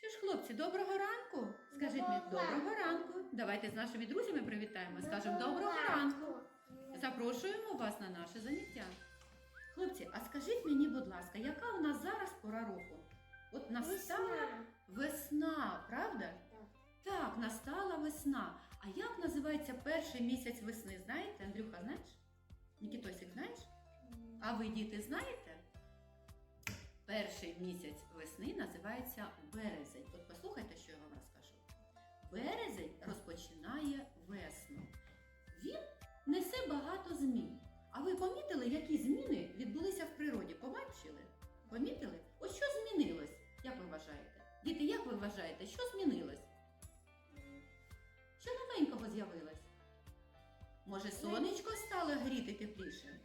Що ж, хлопці, доброго ранку? Скажіть мені Доброго ранку. Давайте з нашими друзями привітаємо. Скажемо доброго ранку. Запрошуємо вас на наше заняття. Хлопці, а скажіть мені, будь ласка, яка у нас зараз пора року? От настала Весна. весна, правда? Так, настала весна. А як називається перший місяць весни? Знаєте, Андрюха, знаєш? Нікітосик, знаєш? А ви, діти, знаєте? Перший місяць весни називається березень. От послухайте, що я вам розкажу. Березень розпочинає весну. Він несе багато змін. А ви помітили, які зміни відбулися в природі? Побачили? Помітили? Ось що змінилось? Як ви вважаєте? Діти, як ви вважаєте, що змінилось? Що новенького з'явилось? Може, сонечко стало гріти тепліше?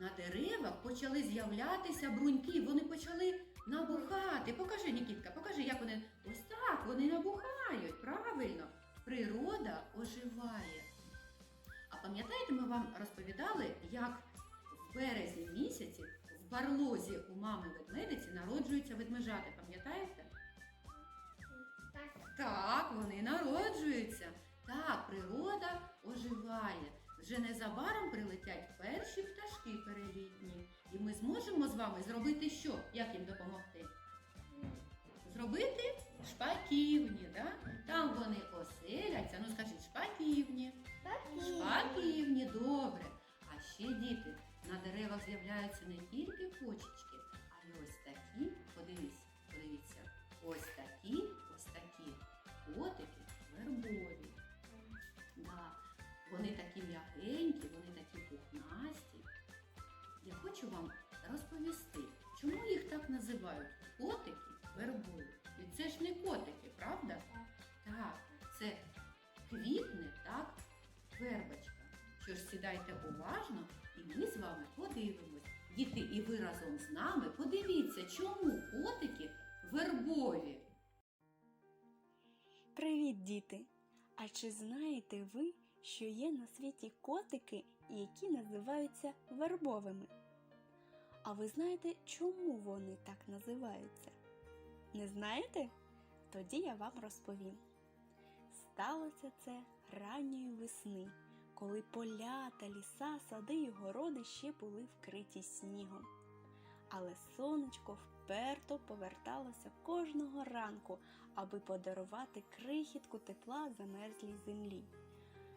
На деревах почали з'являтися бруньки, вони почали набухати. Покажи, Нікітка, покажи, як вони. Ось так, вони набухають. Правильно. Природа оживає. А пам'ятаєте, ми вам розповідали, як в березні місяці в барлозі у мами ведмедиці народжуються ведмежати. Пам'ятаєте? Так. Так, вони народжуються. Так, природа оживає. Вже незабаром прилетять перші пташки І ми зможемо з вами зробити що? Як їм допомогти? Зробити шпаківні, да? Там вони оселяться. Ну скажіть, шпаківні. Шпаківні, добре. А ще діти, на деревах з'являються не тільки почечки, Діти, і ви разом з нами подивіться, чому котики вербові. Привіт, діти! А чи знаєте ви, що є на світі котики, які називаються вербовими? А ви знаєте, чому вони так називаються? Не знаєте? Тоді я вам розповім. Сталося це ранньої весни, коли поля та ліса, сади й городи ще були вкриті снігом. Але сонечко вперто поверталося кожного ранку, аби подарувати крихітку тепла замерзлій землі.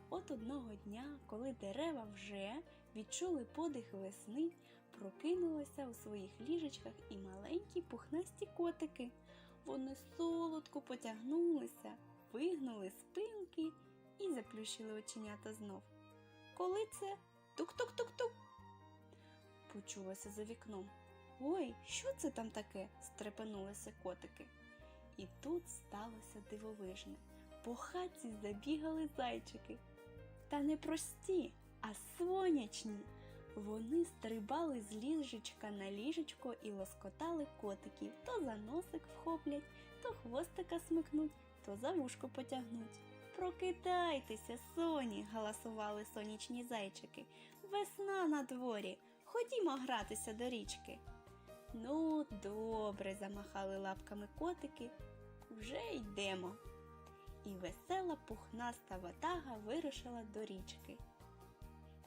От одного дня, коли дерева вже відчули подих весни, прокинулися у своїх ліжечках і маленькі пухнасті котики. Вони солодко потягнулися, вигнули спинки і заплющили оченята знов. Коли це тук-тук-тук-тук. Почулося за вікном. Ой, що це там таке? стрепенулися котики. І тут сталося дивовижне. По хатці забігали зайчики. Та не прості, а сонячні. Вони стрибали з ліжечка на ліжечко і лоскотали котиків. То за носик вхоплять, то хвостика смикнуть, то за вушко потягнуть. Прокидайтеся, соні, галасували сонячні зайчики. Весна на дворі. Ходімо гратися до річки. Ну, добре, замахали лапками котики. Вже йдемо. І весела пухнаста ватага вирушила до річки.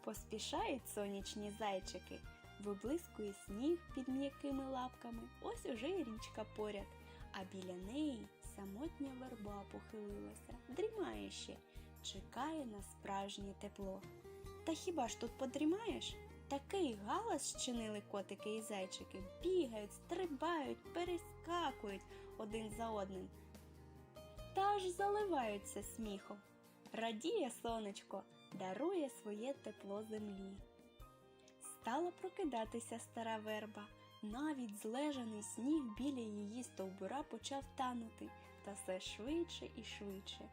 Поспішають сонячні зайчики, виблискує сніг під м'якими лапками, ось уже й річка поряд, а біля неї самотня верба похилилася, дрімає ще, чекає на справжнє тепло. Та хіба ж тут подрімаєш? Такий галас щинили котики і зайчики, бігають, стрибають, перескакують один за одним. Та аж заливаються сміхом. Радіє сонечко, дарує своє тепло землі. Стала прокидатися стара верба, навіть злежаний сніг біля її стовбура почав танути, та все швидше і швидше.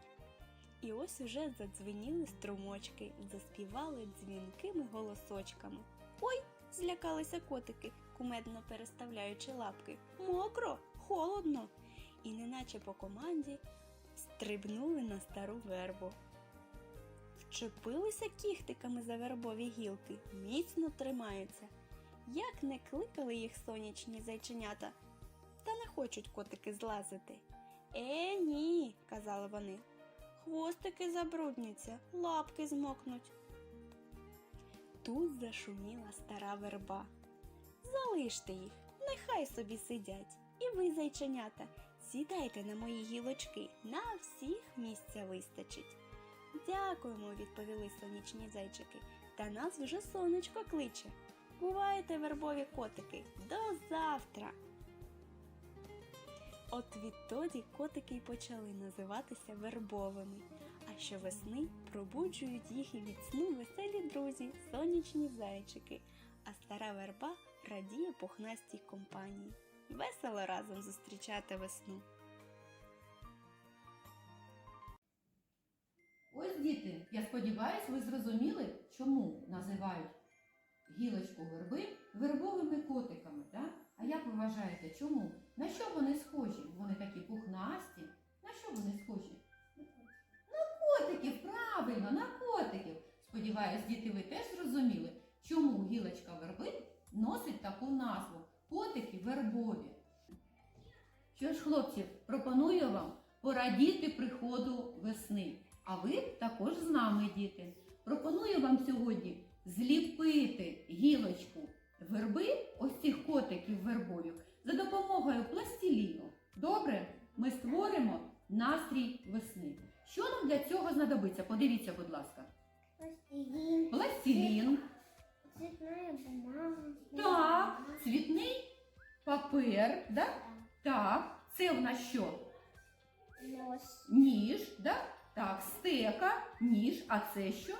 І ось уже задзвеніли струмочки, заспівали дзвінкими голосочками. Ой, злякалися котики, кумедно переставляючи лапки. Мокро, холодно. І неначе по команді стрибнули на стару вербу. Вчепилися кіхтиками за вербові гілки, міцно тримаються. як не кликали їх сонячні зайченята, та не хочуть котики злазити. Е, ні, казали вони. Хвостики забрудняться, лапки змокнуть. Тут зашуміла стара верба. Залиште їх, нехай собі сидять. І ви, зайченята, сідайте на мої гілочки, на всіх місця вистачить. Дякуємо, відповіли сонячні зайчики. Та нас вже сонечко кличе. Бувайте, вербові котики, до завтра. От відтоді котики й почали називатися вербовими. А щовесни пробуджують їх і від сну веселі друзі, сонячні зайчики, а стара верба радіє пухнастій компанії. Весело разом зустрічати весну. Ось діти, я сподіваюся, ви зрозуміли, чому називають гілочку верби вербовими котиками, так? А як ви вважаєте, чому? На що вони схожі? Вони такі пухнасті. На що вони схожі? На котиків, правильно, на котиків. Сподіваюсь, діти, ви теж зрозуміли, чому гілочка верби носить таку назву котики вербові. Що ж, хлопці, пропоную вам порадіти приходу весни. А ви також з нами, діти. Пропоную вам сьогодні зліпити гілочку верби, ось цих котиків вербових, за допомогою пластиліну. Добре, ми створимо настрій весни. Що нам для цього знадобиться? Подивіться, будь ласка. Пластилин. Пластилін, Цветная бумага. так, цвітний папер, да? так, це в нас що? Нос. Ніж, да? так, стека, ніж, а це що?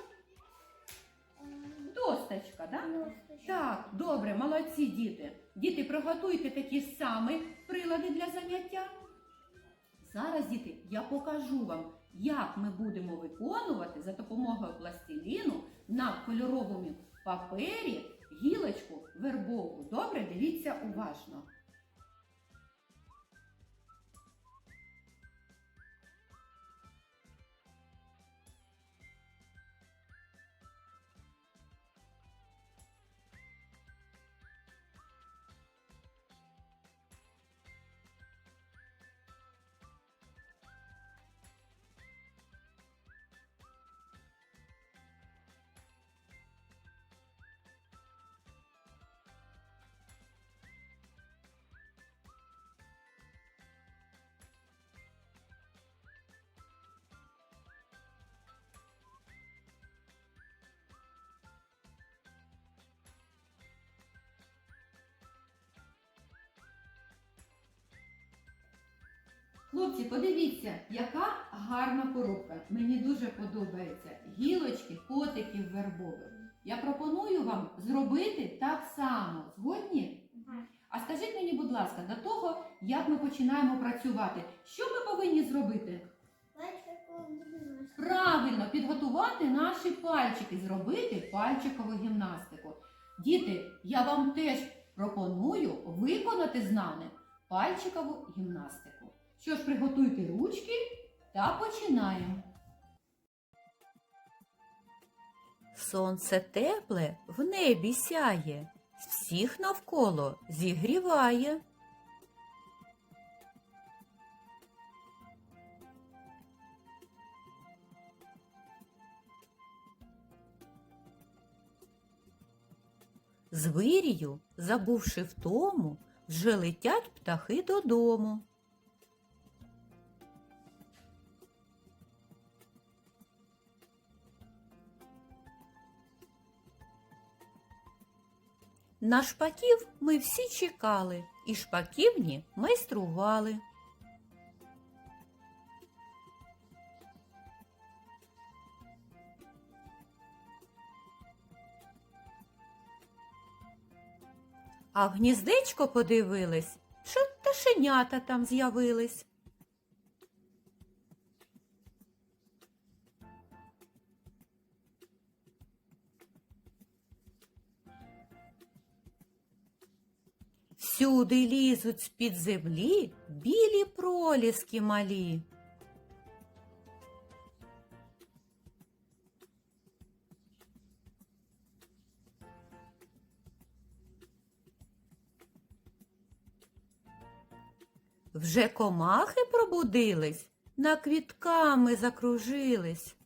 Досточка, да? Нос. Так, добре, молодці діти. Діти, приготуйте такі самі прилади для заняття. Зараз, діти, я покажу вам, як ми будемо виконувати за допомогою пластиліну на кольоровому папері гілочку вербову. Добре, дивіться уважно. Хлопці, подивіться, яка гарна коробка. Мені дуже подобається. Гілочки, котиків вербових. Я пропоную вам зробити так само. Згодні? А скажіть мені, будь ласка, до того, як ми починаємо працювати, що ми повинні зробити? Правильно, підготувати наші пальчики, зробити пальчикову гімнастику. Діти, я вам теж пропоную виконати з нами пальчикову гімнастику. Що ж, приготуйте ручки та починаємо. Сонце тепле в небі сяє, всіх навколо зігріває. З вирію, забувши втому, вже летять птахи додому. На шпаків ми всі чекали, і шпаківні майстрували. А в гніздечко подивились, що пташенята там з'явились. Всюди лізуть з-під землі білі проліски малі. Вже комахи пробудились, на квітками закружились.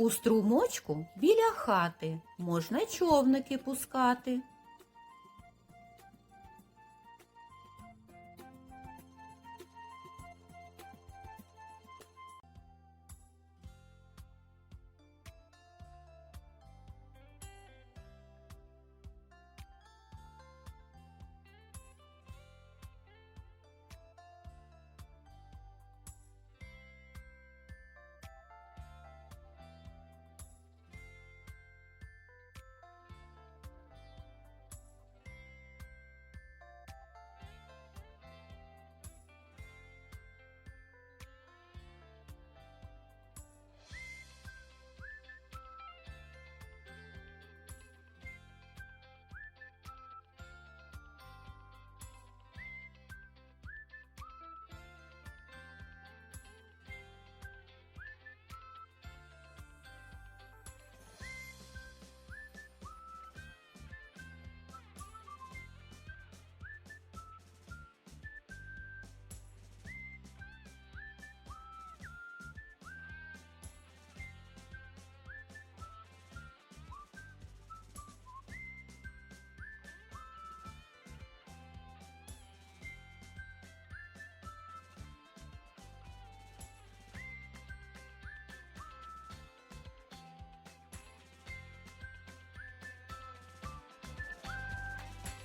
У струмочку біля хати можна човники пускати.